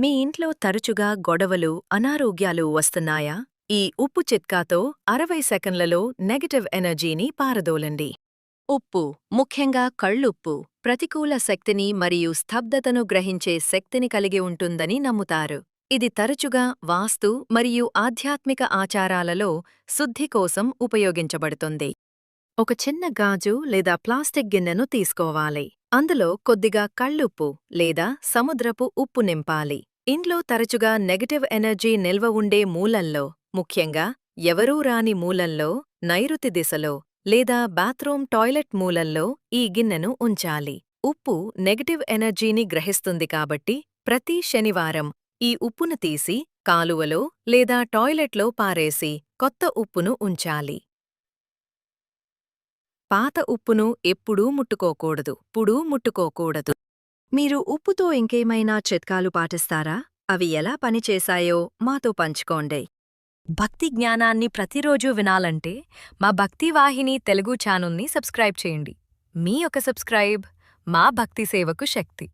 మీ ఇంట్లో తరచుగా గొడవలు అనారోగ్యాలు వస్తున్నాయా? ఈ ఉప్పు చిట్కాతో అరవై సెకన్లలో నెగటివ్ ఎనర్జీని పారదోలండి. ఉప్పు ముఖ్యంగా కళ్ళుప్పు ప్రతికూల శక్తిని మరియు స్తబ్దతను గ్రహించే శక్తిని కలిగి ఉంటుందని నమ్ముతారు. ఇది తరచుగా వాస్తు మరియు ఆధ్యాత్మిక ఆచారాలలో శుద్ధి కోసం ఉపయోగించబడుతుంది. ఒక చిన్న గాజు లేదా ప్లాస్టిక్ గిన్నెను తీసుకోవాలి. అందులో కొద్దిగా కళ్ళుప్పు లేదా సముద్రపు ఉప్పు నింపాలి. ఇంట్లో తరచుగా నెగటివ్ ఎనర్జీ నిల్వ ఉండే మూలల్లో ముఖ్యంగా ఎవరూ రాని మూలల్లో నైరుతి దిశలో లేదా బాత్రూమ్ టాయిలెట్ మూలల్లో ఈ గిన్నెను ఉంచాలి. ఉప్పు నెగటివ్ ఎనర్జీని గ్రహిస్తుంది కాబట్టి ప్రతి శనివారం ఈ ఉప్పును తీసి కాలువలో లేదా టాయిలెట్లో పారేసి కొత్త ఉప్పును ఉంచాలి. పాత ఉప్పును ఎప్పుడూ ముట్టుకోకూడదు పుడూ ముట్టుకోకూడదు. మీరు ఉప్పుతో ఇంకేమైనా చిట్కాలు పాటిస్తారా? అవి ఎలా పనిచేశాయో మాతో పంచుకోండి. భక్తి జ్ఞానాన్ని ప్రతిరోజూ వినాలంటే మా భక్తి వాహిని తెలుగు ఛానల్ని సబ్స్క్రైబ్ చేయండి. మీ ఒక సబ్స్క్రైబ్ మా భక్తి సేవకు శక్తి.